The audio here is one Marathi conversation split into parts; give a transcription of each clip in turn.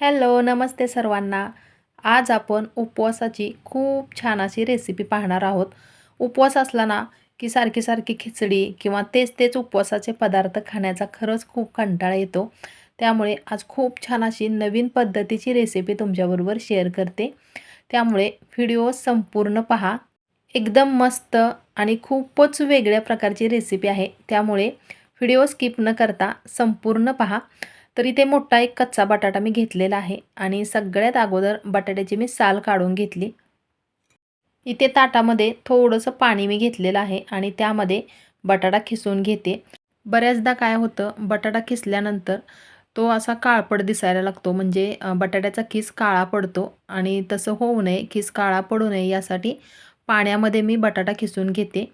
हॅलो नमस्ते सर्वांना. आज आपण उपवासाची खूप छान अशी रेसिपी पाहणार आहोत. उपवास असला ना की सारखी सारखी खिचडी किंवा तेच तेच उपवासाचे पदार्थ खाण्याचा खरंच खूप कंटाळा येतो. त्यामुळे आज खूप छान अशी नवीन पद्धतीची रेसिपी तुमच्याबरोबर शेअर करते. त्यामुळे व्हिडिओ संपूर्ण पहा. एकदम मस्त आणि खूपच वेगळ्या प्रकारची रेसिपी आहे. त्यामुळे व्हिडिओ स्किप न करता संपूर्ण पहा. तर इथे मोठा एक कच्चा बटाटा मी घेतलेला आहे आणि सगळ्यात अगोदर बटाट्याची मी साल काढून घेतली. इथे ताटामध्ये थोडंसं पाणी मी घेतलेलं आहे आणि त्यामध्ये बटाटा खिसून घेते. बऱ्याचदा काय होतं बटाटा खिसल्यानंतर तो असा काळपट दिसायला लागतो म्हणजे बटाट्याचा खिस काळा पडतो आणि तसं होऊ नये खिस काळा पडू नये यासाठी पाण्यामध्ये मी बटाटा खिसून घेते.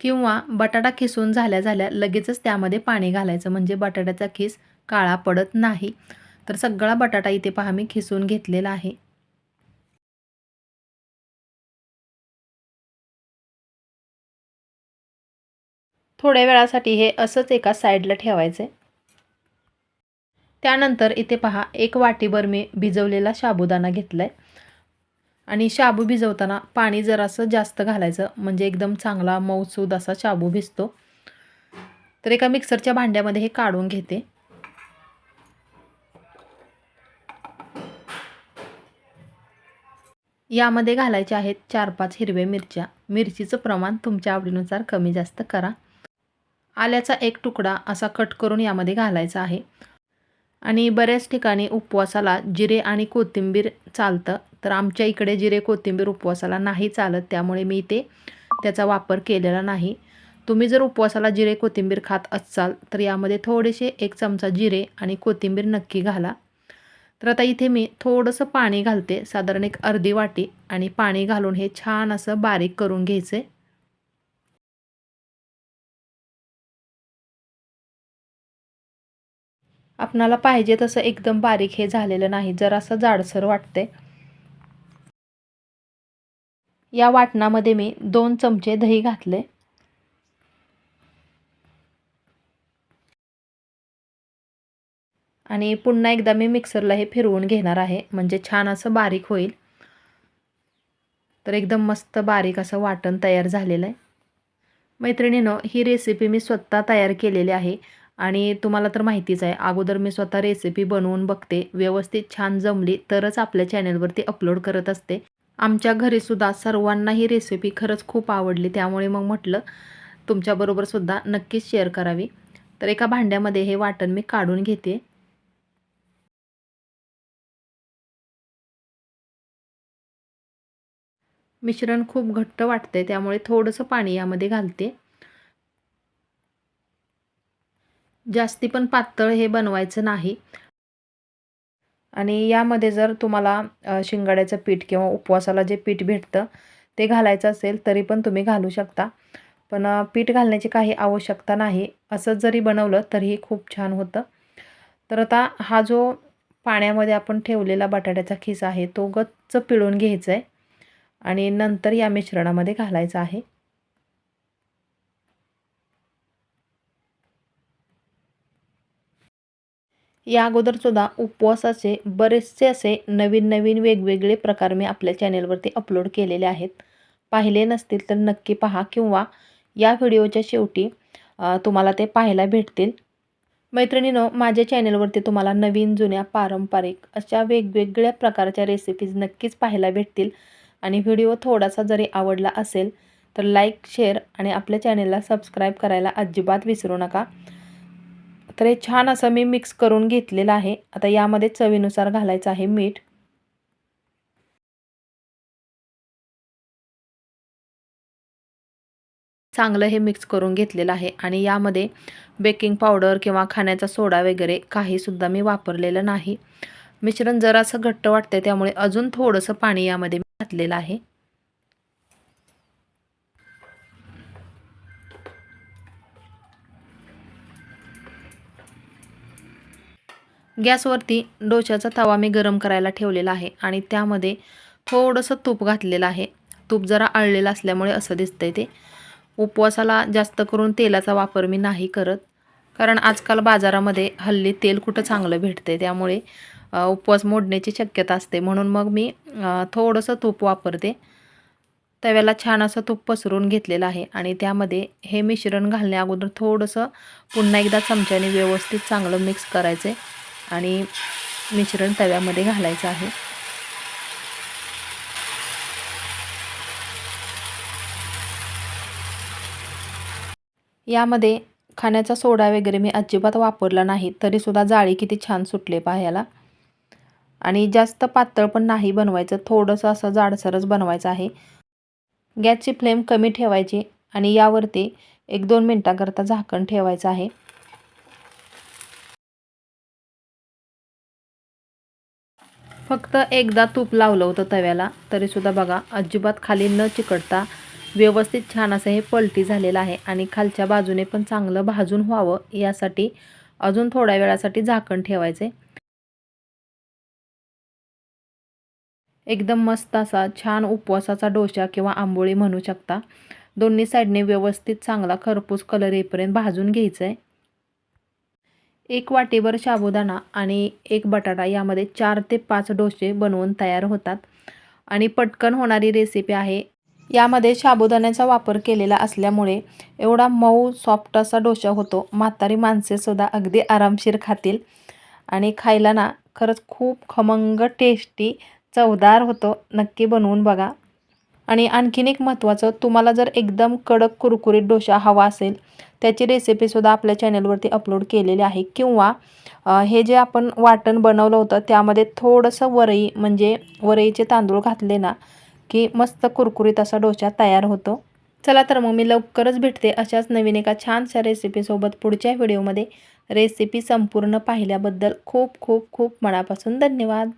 किंवा बटाटा खिसून झाल्या झाल्या लगेचच त्यामध्ये पाणी घालायचं म्हणजे बटाट्याचा खिस काळा पडत नाही. तर सगळा बटाटा इथे पहा मी खिसून घेतलेला आहे. थोड्या वेळासाठी हे असंच एका साईडला ठेवायचं. आहे त्यानंतर इथे पहा एक वाटीभर मी भिजवलेला साबुदाणा घेतला आहे आणि शाबू भिजवताना पाणी जरासं जास्त घालायचं म्हणजे एकदम चांगला मऊसूद असा शाबू भिजतो. तर एका मिक्सरच्या भांड्यामध्ये हे काढून घेते. यामध्ये घालायचे आहेत चार पाच हिरव्या मिरच्या. मिरचीचं प्रमाण तुमच्या आवडीनुसार कमी जास्त करा. आल्याचा एक तुकडा असा कट करून यामध्ये घालायचा आहे. आणि बऱ्याच ठिकाणी उपवासाला जिरे आणि कोथिंबीर चालतं. तर आमच्या इकडे जिरे कोथिंबीर उपवासाला नाही चालत. त्यामुळे मी ते त्याचा वापर केलेला नाही. तुम्ही जर उपवासाला जिरे कोथिंबीर खात असाल तर यामध्ये थोडेसे एक चमचा जिरे आणि कोथिंबीर नक्की घाला. तर आता इथे मी थोडंसं पाणी घालते. साधारण एक अर्धी वाटी आणि पाणी घालून हे छान असं बारीक करून घ्यायचं. आपणाला पाहिजे तसं एकदम बारीक हे झालेलं नाही जरासं जाडसर वाटते. या वाटणामध्ये मी दोन चमचे दही घातले. आणि पुन्हा एकदा मी मिक्सरला हे फिरवून घेणार आहे. म्हणजे छान असं बारीक होईल. तर एकदम मस्त बारीक असं वाटण तयार झालेलं आहे. मैत्रिणीनं ही रेसिपी मी स्वतः तयार केलेली आहे. आणि तुम्हाला तर माहितीच आहे अगोदर मी स्वतः रेसिपी बनवून बघते. व्यवस्थित छान जमली तरच आपल्या चॅनलवरती अपलोड करत असते. आमच्या घरीसुद्धा सर्वांना ही रेसिपी खरंच खूप आवडली. त्यामुळे मग म्हटलं तुमच्याबरोबरसुद्धा नक्कीच शेअर करावी. तर एका भांड्यामध्ये हे वाटण मी काढून घेते. मिश्रण खूप घट्ट वाटते त्यामुळे थोडंसं पाणी यामध्ये घालते. जास्ती पण पातळ हे बनवायचं नाही. आणि यामध्ये जर तुम्हाला शिंगाड्याचं पीठ किंवा उपवासाला जे पीठ भेटतं ते घालायचं असेल तरी पण तुम्ही घालू शकता. पण पीठ घालण्याची काही आवश्यकता नाही. असंच जरी बनवलं तरीही खूप छान होतं. तर आता हा जो पाण्यामध्ये आपण ठेवलेला बटाट्याचा खिस आहे तो गच्च पिळून घ्यायचा आहे आणि नंतर या मिश्रणामध्ये घालायचं आहे. या अगोदरसुद्धा उपवासाचे बरेचसे असे नवीन नवीन वेगवेगळे प्रकार मी आपल्या चॅनेलवरती अपलोड केलेले आहेत. पाहिले नसतील तर नक्की पहा किंवा या व्हिडिओच्या शेवटी तुम्हाला ते पाहायला भेटतील. मैत्रिणीनो माझ्या चॅनेलवरती तुम्हाला नवीन जुन्या पारंपरिक अशा वेगवेगळ्या प्रकारच्या रेसिपीज नक्कीच पाहायला भेटतील. आणि व्हिडिओ थोडासा जरी आवडला असेल तर लाईक शेअर आणि आपल्या चॅनेलला सबस्क्राईब करायला अजिबात विसरू नका. तर हे छान असं मी मिक्स करून घेतलेलं आहे. आता यामध्ये चवीनुसार घालायचं आहे मीठ. चांगलं हे मिक्स करून घेतलेलं आहे आणि यामध्ये बेकिंग पावडर किंवा खाण्याचा सोडा वगैरे काहीसुद्धा मी वापरलेलं नाही. मिश्रण जरासं घट्ट वाटतंय त्यामुळे अजून थोडंसं पाणी यामध्ये घातलेला आहे. गॅसवरती डोशाचा तवा मी गरम करायला ठेवलेला आहे आणि त्यामध्ये थोडंसं तूप घातलेलं आहे. तूप जरा आळलेलं असल्यामुळे असं दिसतंय ते. उपवासाला जास्त करून तेलाचा वापर मी नाही करत. कारण आजकाल बाजारामध्ये हल्ली तेल कुठं चांगलं भेटते त्यामुळे उपवास मोडण्याची शक्यता असते. म्हणून मग मी थोडंसं तूप वापरते. तव्याला छान असं तूप पसरून घेतलेलं आहे आणि त्यामध्ये हे मिश्रण घालण्या अगोदर थोडंसं पुन्हा एकदा चमच्याने व्यवस्थित चांगलं मिक्स करायचं आहे आणि मिश्रण तव्यामध्ये घालायचं आहे. यामध्ये खाण्याचा सोडा वगैरे मी अजिबात वापरला नाही. तरीसुद्धा जाळी किती छान सुटले पाहायला. आणि जास्त पातळ पण नाही बनवायचं. थोडंसं असं जाडसरच बनवायचं आहे. गॅसची फ्लेम कमी ठेवायची आणि यावरती एक दोन मिनटाकरता झाकण ठेवायचं आहे. फक्त एकदा तूप लावलं होतं तव्याला तरीसुद्धा बघा अजिबात खाली न चिकटता व्यवस्थित छान असं हे पलटी झालेलं आहे आणि खालच्या बाजूने पण चांगलं भाजून व्हावं यासाठी अजून थोड्या वेळासाठी झाकण ठेवायचे. एकदम मस्त असा छान उपवासाचा डोसा किंवा आंबोळी म्हणू शकता. दोन्ही साईडने व्यवस्थित चांगला खरपूस कलर येईपर्यंत भाजून घ्यायचं आहे एक वाटीभर साबुदाणा आणि एक बटाटा यामध्ये चार ते पाच डोसे बनवून तयार होतात. आणि पटकन होणारी रेसिपी आहे. यामध्ये साबुदाण्याचा वापर केलेला असल्यामुळे एवढा मऊ सॉफ्ट असा डोसा होतो. म्हातारी माणसेसुद्धा अगदी आरामशीर खातील. आणि खायला ना खरंच खूप खमंग टेस्टी चवदार होतो नक्की बनवून बघा. आणि आणखीन एक महत्त्वाचं तुम्हाला जर एकदम कडक कुरकुरीत डोसा हवा असेल त्याची रेसिपीसुद्धा आपल्या चॅनलवरती अपलोड केलेली आहे. किंवा हे जे आपण वाटण बनवलं होतं त्यामध्ये थोडंसं वरई म्हणजे वरईचे तांदूळ घातले ना की मस्त कुरकुरीत असा डोसा तयार होतो. चला तर मग मी लवकरच भेटते अशाच नवीन एका छानशा रेसिपीसोबत पुढच्या व्हिडिओमध्ये रेसिपी संपूर्ण पाहिल्याबद्दल खूप खूप खूप मनापासून धन्यवाद.